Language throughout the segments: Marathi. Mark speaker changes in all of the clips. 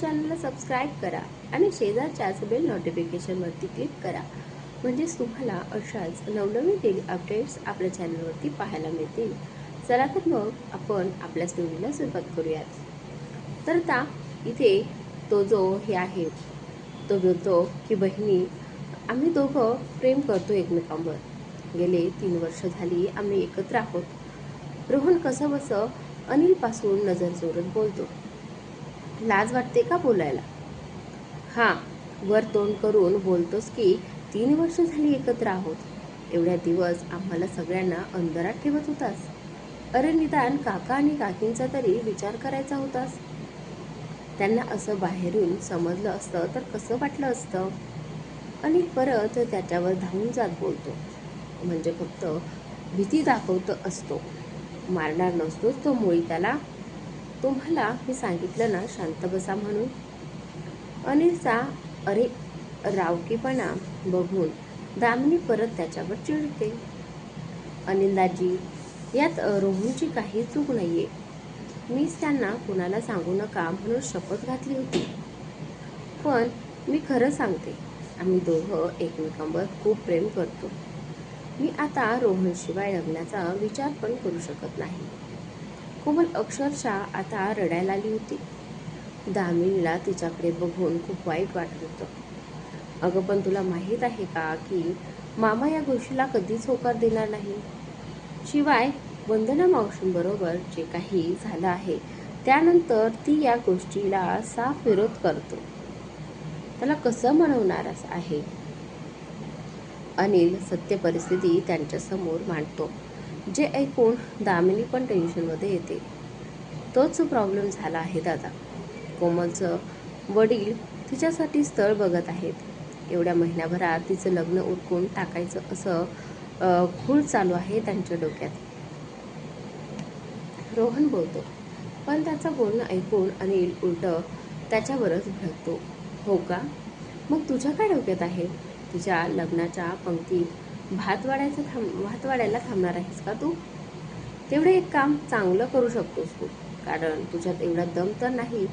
Speaker 1: चॅनलला सबस्क्राईब करा आणि शेजारच्याच बेल नोटिफिकेशनवरती क्लिक करा. म्हणजेच तुम्हाला अशाच नवनवीन डेली अपडेट्स आपल्या चॅनलवरती पाहायला मिळतील. चला तर मग आपण आपल्या स्टोरीला सुरुवात करूयात. तर आता इथे तो जो हे आहे तो बोलतो की बहिणी आम्ही दोघं प्रेम करतो एकमेकांवर. गेले तीन वर्ष झाली आम्ही एकत्र आहोत. रोहन कसं बसं अनिलपासून नजर जोडत बोलतो. लाज वाटते का बोलायला? हां वर तोंड करून बोलतोस की तीन वर्ष झाली एकत्र आहोत. एवढ्या दिवस आम्हाला सगळ्यांना अंधारात ठेवत होतास. अरे निदान काका आणि काकींचा तरी विचार करायचा होतास. त्यांना असं बाहेरून समजलं असतं तर कसं वाटलं असतं? आणि परत त्याच्यावर धावून जात बोलतो. म्हणजे फक्त भीती दाखवत असतो. मारणार नसतोच तो मुळी त्याला. तुम्हाला मी सांगितलं ना शांत बसा म्हणून. अनिलचा अरे रावकीपणा बघून दामिनी परत त्याच्यावर चिडते. अनिलदाजी यात रोहनची काही चूक नाहीये. मीच त्यांना कुणाला सांगू नका म्हणून शपथ घातली होती. पण मी खरं सांगते आम्ही दोघं एकमेकांवर खूप प्रेम करतो. मी आता रोहनशिवाय लग्नाचा विचार पण करू शकत नाही. कोमल अक्षरशः आता रडायला आली होती. दामिनीला तिच्याकडे बघून खूप वाईट वाटत होतं. अगं पण तुला माहीत आहे का की मामा या गोष्टीला कधीच होकार देणार नाही? शिवाय वंदना मावशींबरोबर जे काही झालं आहे त्यानंतर ती या गोष्टीला साफ विरोध करतो. त्याला कसं म्हणवणार आहे? अनिल सत्य परिस्थिती त्यांच्यासमोर मांडतो. जे ऐकून दामिनी पण टेन्शनमध्ये येते. तोच प्रॉब्लेम झाला आहे दादा. कोमलचं वडील तिच्यासाठी स्थळ बघत आहेत. एवढ्या महिन्याभरात तिचं लग्न उरकून टाकायचं असं खूळ चालू आहे त्यांच्या डोक्यात. रोहन बोलतो पण त्याचं बोलणं ऐकून अनिल उलट त्याच्यावरच भडकतो. हो का? मग तुझ्या काय डोक्यात आहे? तुझ्या लग्नाच्या पंक्तीत भात वाढायचं थांब भात वाढायला थांबणार आहेस का तू? तेवढे एक काम चांगलं करू शकतोस तू. कारण तुझ्यात एवढा दम तर नाही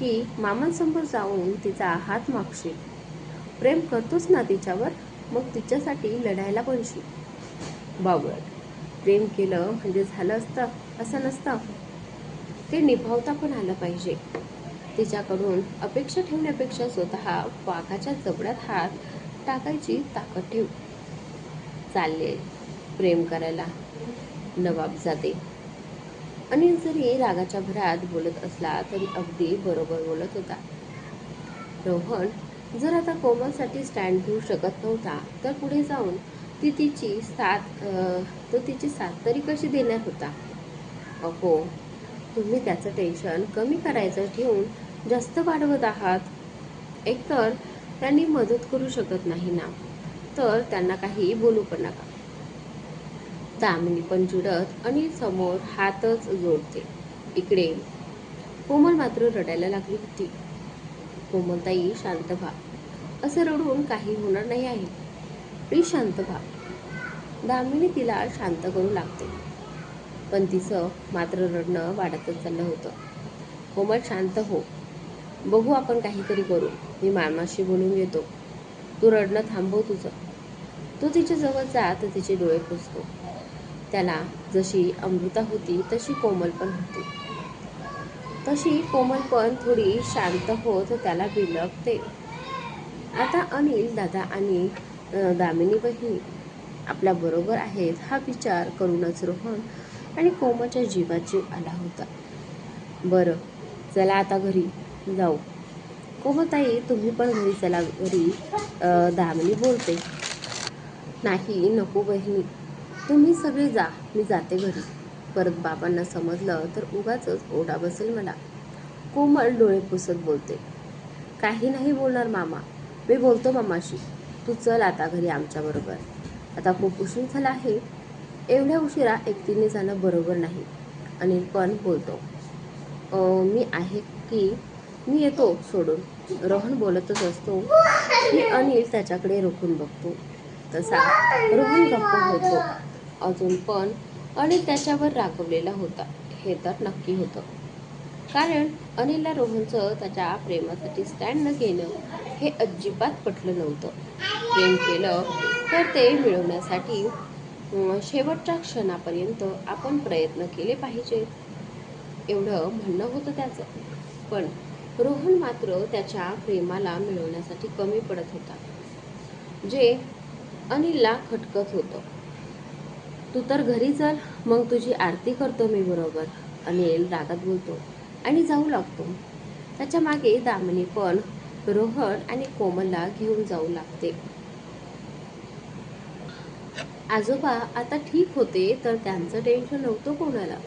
Speaker 1: की मामांसमोर जाऊन तिचा हात मागशील. प्रेम करतोस ना तिच्यावर मग तिच्यासाठी लढायला पणशील बावळट. प्रेम केलं म्हणजे झालं असतं असं नसतं. ते निभावता पण आलं पाहिजे. तिच्याकडून अपेक्षा ठेवण्यापेक्षा स्वतः वाघाच्या जबड्यात हात टाकायची ताकद ठेव. चालले प्रेम करायला नवाब जाते. अनिल जरी रागाच्या भरात बोलत असला तरी अगदी बरोबर बोलत होता. रोहन जर आता कोमलसाठी स्टँड घेऊ शकत नव्हता तर पुढे जाऊन ती तिची साथ तो तिची साथ तरी कशी देणार होता? अहो तुम्ही त्याचं टेन्शन कमी करायचं ठेवून जास्त वाढवत आहात. एकतर त्यांनी मदत करू शकत नाही ना. तर त्यांना काही बोलू पण नका. दामिनी पण चिडत आणि समोर हातच जोडते. इकडे. कोमल मात्र रडायला लागली होती. कोमलताई शांत व्हा. असं रडून काही होणार नाही आहे. प्लीज शांत व्हा. दामिनी तिला शांत करू लागते. पण तिचं मात्र रडणं वाढतच चाललं होतं. कोमल शांत हो. बघू आपण काहीतरी करू. मी मामाशी बोलून घेतो तू रडणं थांबव तुझं. तो तिच्या जवळ जात तिचे डोळे पुसतो. त्याला जशी अमृता होती तशी कोमल पण होती. तशी कोमल पण थोडी शांत होत त्याला बिलगते आता अनिल दादा आणि दामिनी बहीण आपल्या बरोबर आहेत हा विचार करूनच रोहन आणि कोमलच्या जीवात जीव आला होता. बरं चला आता घरी जाऊ. कोमताई तुम्ही पण घरी चला घरी दामिनी बोलते. नाही नको बहिणी तुम्ही सगळे जा मी जाते घरी. परत बाबांना समजलं तर उगाच ओढा बसेल मला. कोमल डोळे पुसत बोलते. काही नाही बोलणार मामा. मी बोलतो मामाशी. तू चल आता घरी आमच्याबरोबर आता खूप उशीर झाला आहे. एवढ्या उशिरा एकटीने जाणं बरोबर नाही. अनिल पण बोलतो. मी आहे की मी येतो सोडून. रोहन बोलतच असतो. की अनिल त्याच्याकडे रोखून बघतो. तसा रोहन गप्प होतो. अजून पण अनिल त्याच्यावर रागवलेला होता. हे तर नक्की होतं. कारण अनिलला रोहनचं त्याच्या प्रेमासाठी स्टँड न घेणं हे अजिबात पटलं नव्हतं. प्रेम केलं तर ते मिळवण्यासाठी शेवटच्या क्षणापर्यंत आपण प्रयत्न केले पाहिजेत एवढं म्हणणं होतं त्याचं. पण रोहन मात्र त्याच्या प्रेमाला मिळवण्यासाठी कमी पडत होता. जे अनिलला खटकत होतं. तू तर घरी चल मग तुझी आरती करतो मी बरोबर अनिल रागात बोलतो. आणि जाऊ लागतो. त्याच्यामागे दामिनी पण रोहन आणि कोमलला घेऊन जाऊ लागते. आजोबा आता ठीक होते तर त्यांचं टेन्शन नव्हतं कोणाला.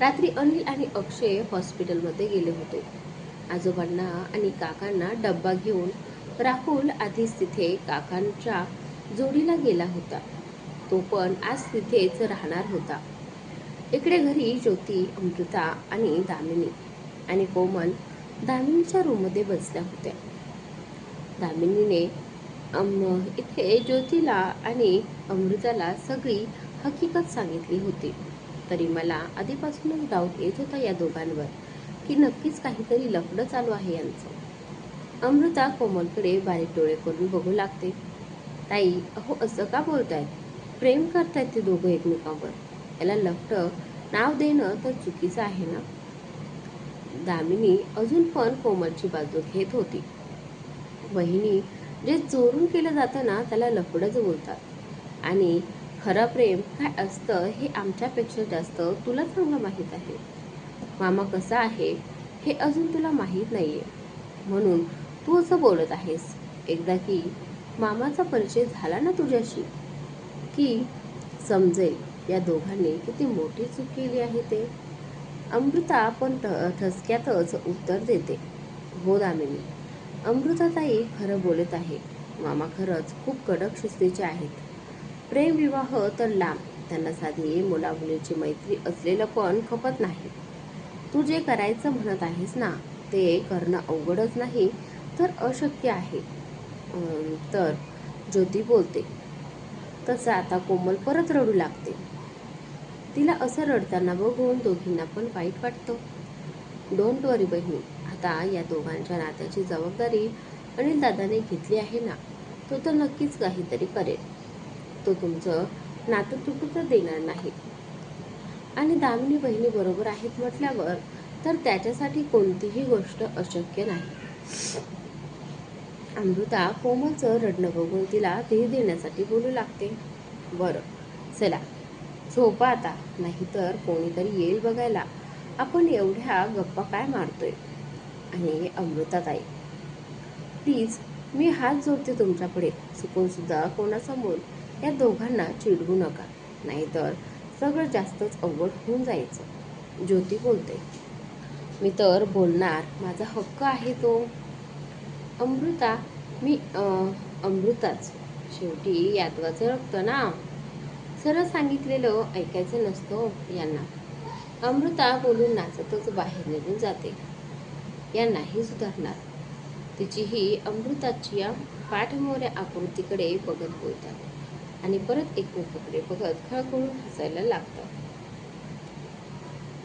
Speaker 1: रात्री अनिल आणि अक्षय हॉस्पिटलमध्ये गेले होते. आजोबांना आणि काकांना डब्बा घेऊन राहुल आधीच तिथे काकांच्या जोडीला गेला होता. तो पण आज तिथेच राहणार होता. इकडे घरी ज्योती अमृता आणि दामिनी आणि कोमल दामिनीच्या रूममध्ये बसल्या होत्या. दामिनीने अम, इथे ज्योतीला आणि अमृताला सगळी हकीकत सांगितली होती. तरी मला आधीपासूनच डाऊट येत होता या दोघांवर की नक्कीच काहीतरी लफडं चालू आहे यांचं. अमृता कोमलकडे बारीक डोळे करून बघू लागते. ताई अहो असं का बोलतायत प्रेम करतायत ते दोघं एकमेकांवर. याला लपट नाव देणं तर चुकीचं आहे ना? दामिनी अजून पण कोमलची बाजू घेत होती. बहिणी जे चोरून केलं जातं ना त्याला लफडच बोलतात. आणि खरं प्रेम काय असतं हे आमच्यापेक्षा जास्त तुला चांगलं माहीत आहे. मामा कसा आहे हे अजून तुला माहीत नाही आहे म्हणून तू असं बोलत आहेस? एकदा की मामाचा परिचय झाला ना तुझ्याशी? की समजेल या दोघांनी किती मोठी चूक केली आहे ते? अमृता पण ठ- ठसक्यातच उत्तर देते. हो दामिनी अमृताताई खरं बोलत आहे. मामा खरंच खूप कडक शिस्तीचे आहेत. प्रेमविवाह तर लांब त्यांना साधी मुलामुलीची मैत्री असलेलं पण खपत नाही. तू जे करायचं म्हणत आहेस ना ते करणं अवघडच नाही. तर अशक्य आहे. तर ज्योती बोलते तसं आता कोमल परत रडू लागते. तिला असं रडताना बघून दोघींना पण वाईट वाटतं. डोंट वरी बहिणी. आता या दोघांच्या नात्याची जबाबदारी अनिल दादाने घेतली आहे ना तो तर नक्कीच काहीतरी करेल. तो तुमचं नातं तुटू तर देणार नाही. आणि दामिनी बहिणी बरोबर आहेत म्हटल्यावर तर त्याच्यासाठी कोणतीही गोष्ट अशक्य नाही. अमृता कोमलचं रडणं बघून तिला धीर देण्यासाठी बोलू लागते. बरं चला. झोपा आता नाहीतर कोणीतरी येईल बघायला. आपण एवढ्या गप्पा काय मारतोय? आणि अमृताताई प्लीज मी हात जोडते तुमच्याकडे चुकून सुद्धा कोणासमोर या दोघांना चिडवू नका. नाहीतर सगळं जास्तच अवघड होऊन जायचं. ज्योती बोलते. मी तर बोलणार. माझा हक्क आहे तो. अमृता मी अमृताच. शेवटी यादवाचं रक्त ना? सरळ सांगितलेलं ऐकायचं नसतं हो, यांना. अमृता बोलून नाचतच बाहेर निघून जाते. या नाही सुधारणार. तिचीही अमृताची या पाठमोऱ्या आकृतीकडे बघत बोलतात आणि परत एकमेकाकडे बघत खळखळून हसायला लागतात.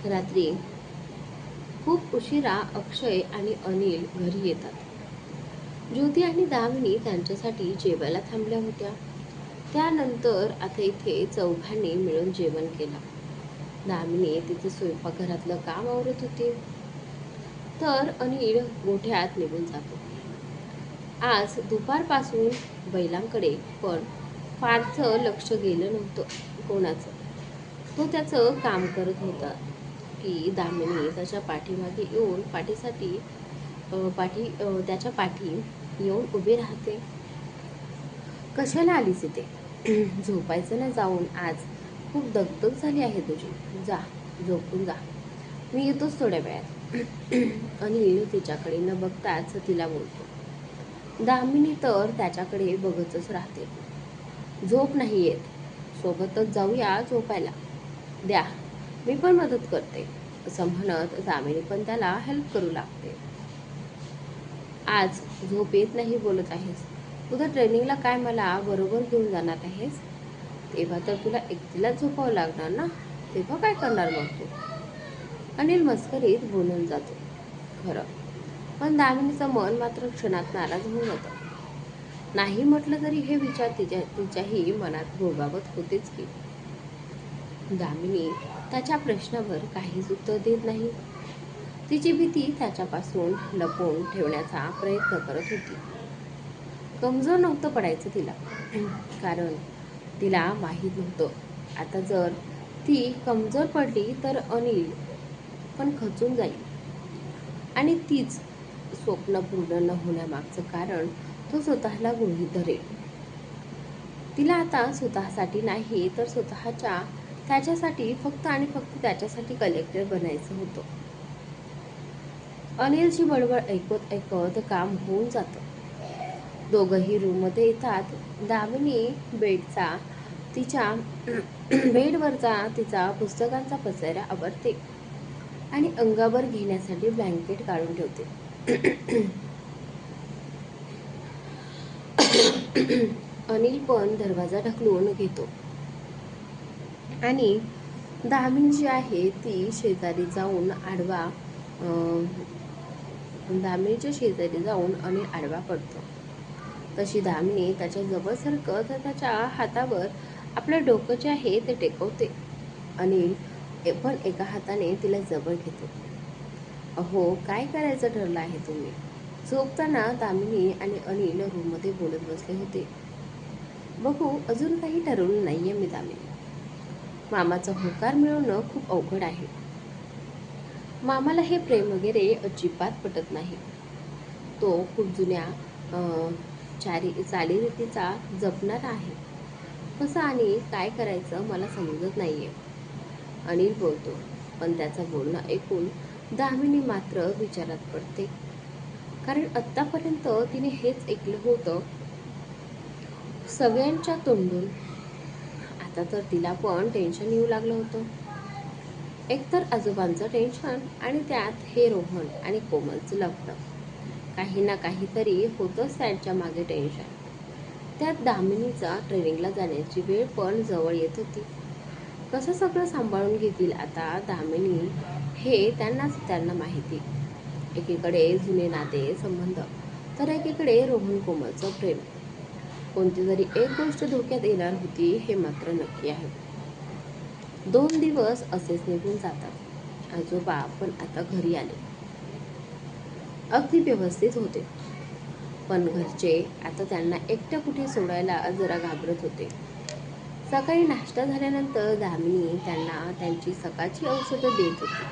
Speaker 1: रात्री खूप उशिरा अक्षय आणि अनिल घरी येतात. ज्योती आणि दामिनी त्यांच्यासाठी जेवायला थांबल्या होत्या. त्यानंतर आता इथे चौघांनी मिळून जेवण केलं. दामिनी तिथे स्वयंपाकघरातलं काम आवरत होती. तर अनिल गोठ्यात निघून जातो आज दुपारपासून बैलांकडे पण फारसं लक्ष गेलं नव्हतं कोणाचं. तो त्याचं काम करत होता की दामिनी त्याच्या पाठीमागे येऊन पाठीसाठी पाठी त्याच्या पाठी येऊन उभी राहते. कशाला आलीस इथे? झोपायचं ना जाऊन आज. खूप दगदग झाली आहे तुझी. जा झोपून जा. मी येतोच थोड्या वेळात. अनिल तिच्याकडे न बघताच तिला बोलतो. दामिनी तर त्याच्याकडे बघतच राहते. झोप नाही येत. सोबतच जाऊया झोपायला. द्या मी पण मदत करते. असं म्हणत दामिनी पण त्याला हेल्प करू लागते. आज झोप येत नाही बोलत आहेस. उद्या ट्रेनिंगला काय मला बरोबर घेऊन जाणार आहेस? तेव्हा तर तुला एकटीलाच झोपावं लागणार ना? तेव्हा काय करणार मग तू? अनिल मस्करीत बोलून जातो. खरं. पण दामिनीचं मन मात्र क्षणात नाराज होऊन जातं. नाही म्हटलं तरी हे विचार तिच्या तिच्याही मनात गोगावत होतेच की. दामिनी त्याच्या प्रश्नावर काहीच उत्तर देत नाही. तिची भीती त्याच्यापासून लपवून ठेवण्याचा प्रयत्न करत होती. कमजोर नव्हतं पडायचं तिला. कारण तिला माहीत नव्हतं. आता जर ती कमजोर पडली तर अनिल पण खचून जाईल. आणि तीच स्वप्न पूर्ण न होण्यामागचं कारण तो स्वतःला गृहीत धरेल. तिला आता स्वतःसाठी नाही तर स्वतःच्या त्याच्यासाठी फक्त आणि फक्त त्याच्यासाठी कलेक्टर बनायचं होतं. अनिलची बडबड ऐकत ऐकत काम होऊन जातं. दोघंही रूममध्ये येतात. दामिनी बेडचा तिच्या बेडवरचा तिचा पुस्तकांचा पसारा आवडते आणि अंगावर घेण्यासाठी ब्लँकेट काढून ठेवते. अनिल पण दरवाजा ढकलून घेतो. आणि दामिन जी आहे ती शेजारी जाऊन आडवा अं, दामिनीच्या शेजारी जाऊन अनिल आडवा पडतो. तशी दामिनी त्याच्याजवळ सरकत त्याच्या हातावर आपलं डोकं जे आहे ते टेकवते अनिल पण एका हाताने तिला जवळ घेतो. अहो काय करायचं ठरलं आहे तुम्ही? झोपताना दामिनी आणि अनिल रूममध्ये बोलत बसले होते. बघू अजून काही ठरवलं आहे मी दामिनी मामाचा होकार मिळवणं खूप अवघड आहे. मामाला हे प्रेम वगैरे अजिबात पटत नाही. तो खूप जुन्या चारी चालीरीतीचा जपणार आहे. कसं आणि काय करायचं मला समजत नाही आहे अनिल बोलतो पण त्याचं बोलणं ऐकून दामिनी मात्र विचारात पडते. कारण आत्तापर्यंत तिने हेच ऐकलं होतं. सगळ्यांच्या तोंडून. आता तर तिला पण टेन्शन येऊ लागलं होतं. एकतर आजोबांचं टेन्शन आणि त्यात हे रोहन आणि कोमलचं लग्न. काही ना काहीतरी होतंच त्यांच्या मागे टेन्शन. त्यात दामिनीचा ट्रेनिंगला जाण्याची वेळ पण जवळ येत होती. कसं सगळं सांभाळून घेतील आता दामिनी हे त्यांनाच त्यांना माहिती. एकीकडे जुने नाते संबंध तर एकीकडे रोहन कोमलचं प्रेम. कोणती तरी एक गोष्ट धोक्यात येणार होती हे मात्र नक्की आहे. दोन दिवस असेच निघून जातात. आजोबा पण आता घरी आले. अगदी व्यवस्थित होते. पण घरचे आता त्यांना एकट्या कुठे सोडायला जरा घाबरत होते. सकाळी नाश्ता झाल्यानंतर दामिनी त्यांना त्यांची सकाळची औषधं देत होती.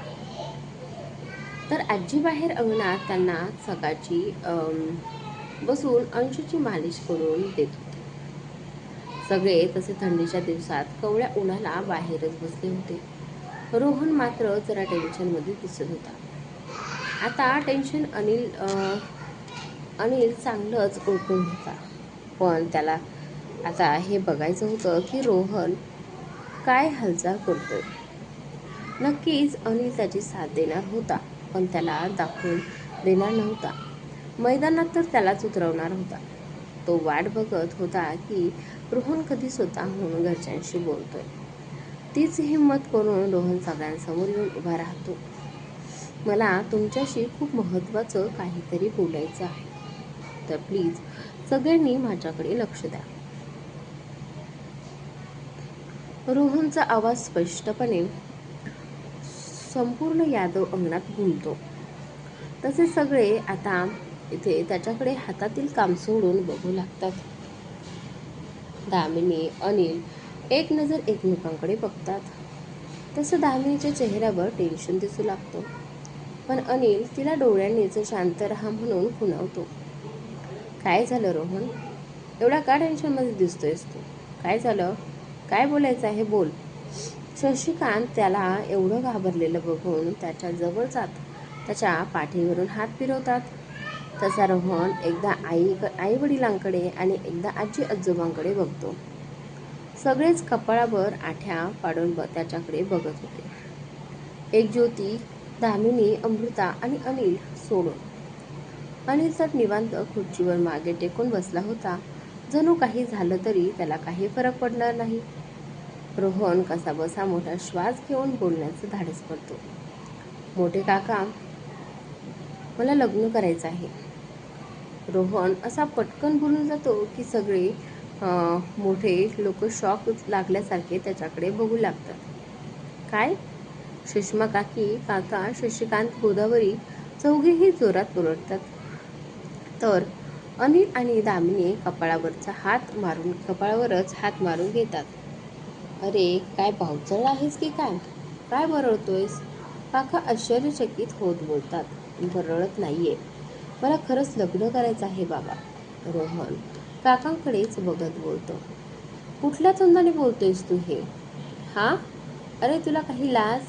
Speaker 1: तर आजी बाहेर अंगणात त्यांना सकाळची बसून अंशूची मालिश करून देत होती. सगळे तसे थंडीच्या दिवसात कवळ्या उन्हाला बाहेरच बसले होते. रोहन मात्र जरा टेन्शनमध्ये दिसत होता. आता टेन्शन अनिल अनिल चांगलंच ओळखून होता. पण त्याला आता हे बघायचं होतं की रोहन काय हालचाल करतोय. नक्कीच अनिल त्याची साथ देणार होता पण त्याला दाखवून देणार नव्हता. मैदानात तर त्यालाच उतरवणार होता. तो वाट बघत होता की रोहन कधी स्वतःहून घरच्यांशी बोलतोय. तीच हिंमत करून रोहन सगळ्यांसमोर येऊन उभा राहतो. मला तुमच्याशी खूप महत्त्वाचं काहीतरी बोलायचं आहे. तर प्लीज सगळ्यांनी माझ्याकडे लक्ष द्या. रोहनचा आवाज स्पष्टपणे संपूर्ण यादव अंगणात घुमतो तसे सगळे आता इथे त्याच्याकडे हातातील काम सोडून बघू लागतात. दामिनी अनिल एक नजर एकमेकांकडे बघतात. तसं दामिनीच्या चेहऱ्यावर टेन्शन दिसू लागतं. पण अनिल तिला डोळ्यांनीच शांत राहा म्हणून खुणावतो. काय झालं रोहन? एवढा का टेन्शनमध्ये दिसतोयस तू? काय झालं? काय बोलायचं आहे? बोल. शशिकांत त्याला एवढं घाबरलेलं बघून त्याच्याजवळ जात त्याच्या पाठीवरून हात फिरवतात. तसा रोहन एकदा आई आई वडिलांकडे आणि एकदा आजी आजोबांकडे बघतो. सगळेच कपाळावर आठ्या पाडून ब त्याच्याकडे बघत होते. एक ज्योती दामिनी अमृता आणि अनिल सोडून. अनिल तर निवांत खुर्चीवर मागे टेकून बसला होता. जणू काही झालं तरी त्याला काही फरक पडणार नाही. रोहन कसा बसा मोठा श्वास घेऊन बोलण्याचं धाडस करतो. मोठे काका मला लग्न करायचं आहे. रोहन असा पटकन बोलून जातो की सगळे मोठे लोक शॉक लागल्यासारखे त्याच्याकडे बघू लागतात. काय? सुषमा काकी काका शशिकांत गोदावरी चौघेही जोरात ओरडतात. तर अनिल आणि दामिनी कपाळावरचा हात मारून कपाळावरच हात मारून घेतात. अरे काय पावचळ आहेस की काय? काय बरळतोयस काका आश्चर्यचकित होत बोलतात. बरळत नाहीये. मला खरंच लग्न करायचं आहे बाबा. रोहन काकांकडेच बघत बोलतो. कुठल्या तोंडाने बोलतोयस तू हे? हा? अरे तुला काही लाज?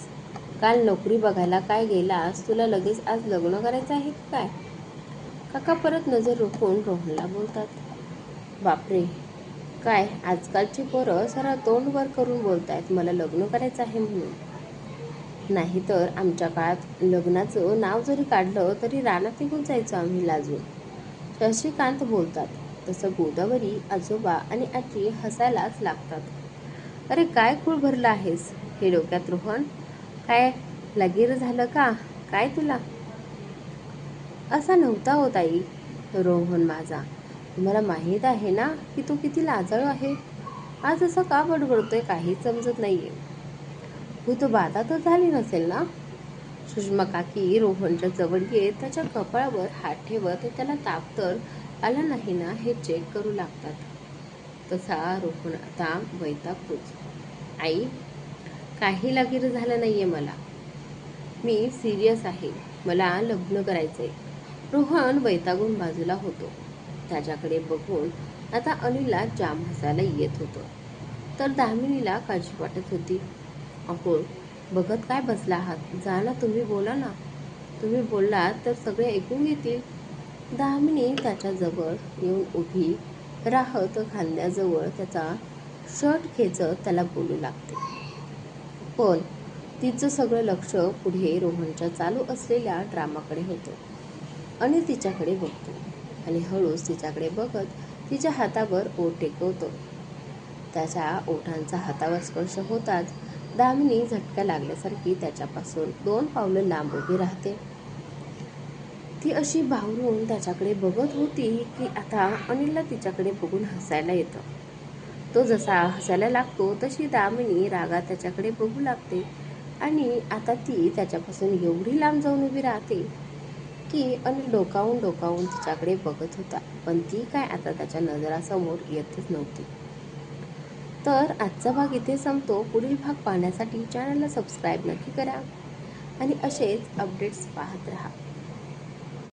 Speaker 1: काल नोकरी बघायला काय गेलास? तुला लगेच आज लग्न करायचं आहे काय? काका परत नजर रोखून रोहनला बोलतात. बापरे! काय? आजकालची पोरं सरळ तोंड वर करून बोलतायत मला लग्न करायचं आहे म्हणून. नाहीतर आमच्या काळात लग्नाचं नाव जरी काढलं तरी रानात निघून जायचो आम्ही लाजून. शशिकांत बोलतात तसं गोदावरी आजोबा आणि आजी हसायलाच लागतात. अरे काय खूळ भरलं आहेस? हे डोक्यात रोहन? काय लगीर झालं का? काय तुला? असा नव्हता हो ताई रोहन माझा. तुम्हाला माहीत आहे ना की तो किती लाजाळू आहे? आज असं का बडबडतोय? काहीच समजत नाहीये. भूत बाधा तर झाली नसेल ना? सुषमा काकी रोहनच्या जवळ येत त्याच्या कपाळावर हात ठेवत त्याला ताप तर आला नाही ना हे चेक करू लागतात. तसा रोहन आता वैतागतोच आई काही लागीर झालं आहे मला. मी सिरियस आहे. मला लग्न करायचंय. रोहन वैतागून बाजूला होतो. त्याच्याकडे बघून आता अनिलला जाम हसायला येत होतं. तर दामिनीला काळजी वाटत होती. अहो बघत काय बसला आहात? जा ना तुम्ही बोला ना. तुम्ही बोललात तर सगळे ऐकून घेतील. दामिनी त्याच्याजवळ येऊन उभी राहत खांद्याजवळ त्याचा शर्ट खेचत त्याला बोलू लागते. पण तिचं सगळं लक्ष पुढे रोहनच्या चालू असलेल्या ड्रामाकडे होतं आणि तिच्याकडे बघतो. आणि हळूच तिच्याकडे बघत तिच्या हातावर ओठ टेकवतो. त्याच्या ओठांचा हातावर स्पर्श होताच दामिनी झटका लागल्यासारखी त्याच्यापासून दोन पावलं लांब उभी राहते. ती अशी भावरून त्याच्याकडे बघत होती की आता अनिलला तिच्याकडे बघून हसायला येतं. तो जसा हसायला लागतो तशी दामिनी रागात त्याच्याकडे बघू लागते आणि आता ती त्याच्यापासून एवढी लांब जाऊन उभी राहते की अनिल डोकावून डोकावून तिच्याकडे बघत होता. पण ती काय आता त्याच्या नजरासमोर येतच नव्हती. तर आजचा भाग इथे संपतो. पुढील भाग पाहण्यासाठी चॅनलला सबस्क्राईब नक्की करा. आणि असेच अपडेट्स पाहत राहा.